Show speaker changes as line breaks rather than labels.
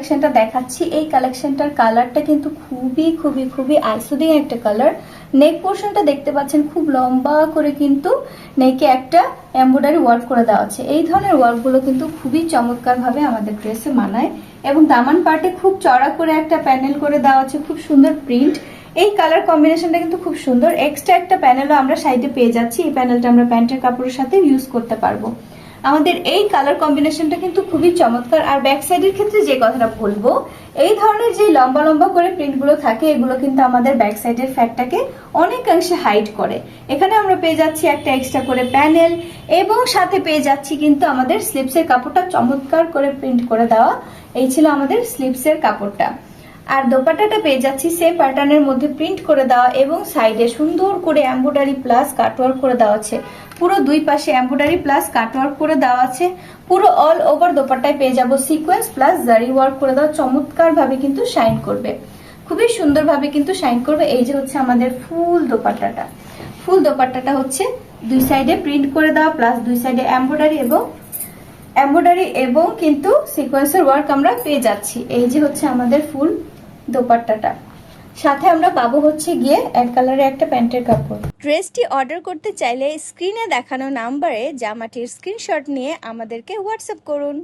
কালেকশনটা দেখাচ্ছি, এই কালেকশনটার কালারটা কিন্তু খুবই খুবই খুবই আইসুদিং একটা কালার নেক পোর্শনটা দেখতে পাচ্ছেন, খুব লম্বা করে কিন্তু নেকে একটা এমব্রয়ডারি ওয়ার্ক করে দেওয়া আছে। এই ধরনের ওয়ার্কগুলো কিন্তু খুবই চমৎকার ভাবে আমাদের ড্রেসে মানায় এবং দামান পার্টে খুব চড়া করে একটা প্যানেল করে দেওয়া আছে, খুব সুন্দর প্রিন্ট এই কালার কম্বিনেশনটা কিন্তু খুব সুন্দর। এক্সট্রা একটা প্যানেলও আমরা সাইডে পেয়ে যাচ্ছি, এই প্যানেলটা আমরা প্যান্টের কাপড়ের সাথে ইউজ করতে পারব। আমাদের এই কালার কম্বিনেশনটা কিন্তু খুবই চমৎকার। আর ব্যাক সাইডের ক্ষেত্রে যে কথাটা বলব, এই ধরনের যে লম্বা লম্বা করে প্রিন্টগুলো থাকে, এগুলো কিন্তু আমাদের ব্যাক সাইডের ফ্যাটটাকে অনেকাংশে হাইড করে। এখানে আমরা পেয়ে যাচ্ছি একটা এক্সট্রা করে প্যানেল এবং সাথে পেয়ে যাচ্ছি কিন্তু আমাদের স্লিপসের কাপড়টা চমৎকার করে প্রিন্ট করে দেওয়া। এই ছিল আমাদের স্লিপসের কাপড়টা। আর দোপাট্টাটা পেয়ে যাচ্ছি সেম প্যাটার্নের মধ্যে প্রিন্ট করে দেওয়া এবং সাইডে সুন্দর করে এমব্রয়ডারি প্লাস কাটওয়ার্ক করে দেওয়া আছে। পুরো দুই পাশে এমব্রয়ডারি প্লাস কাটওয়ার্ক করে দেওয়া আছে। পুরো অল ওভার দোপাট্টায় পেয়ে যাব সিকোয়েন্স প্লাস জারি ওয়ার্ক করে দেওয়া। চমৎকার ভাবে কিন্তু শাইন করবে। খুবই সুন্দরভাবে কিন্তু শাইন করবে। এই যে হচ্ছে আমাদের ফুল দোপাট্টাটা। ফুল দোপাট্টাটা হচ্ছে দুই সাইডে প্রিন্ট করে দেওয়া প্লাস দুই সাইডে এমব্রয়ডারি এবং এমব্রয়ডারি এবং কিন্তু সিকোয়েন্সের ওয়ার্ক আমরা পেয়ে যাচ্ছি। এই যে হচ্ছে আমাদের ফুল দোপাট্টাটা। সাথে আমরা পাবো হচ্ছে গিয়ে এক কালারের একটা প্যান্টের কাপড়।
ড্রেসটি অর্ডার করতে চাইলে স্ক্রিনে দেখানো নাম্বারে জামাটির স্ক্রিনশট নিয়ে আমাদেরকে হোয়াটসঅ্যাপ করুন।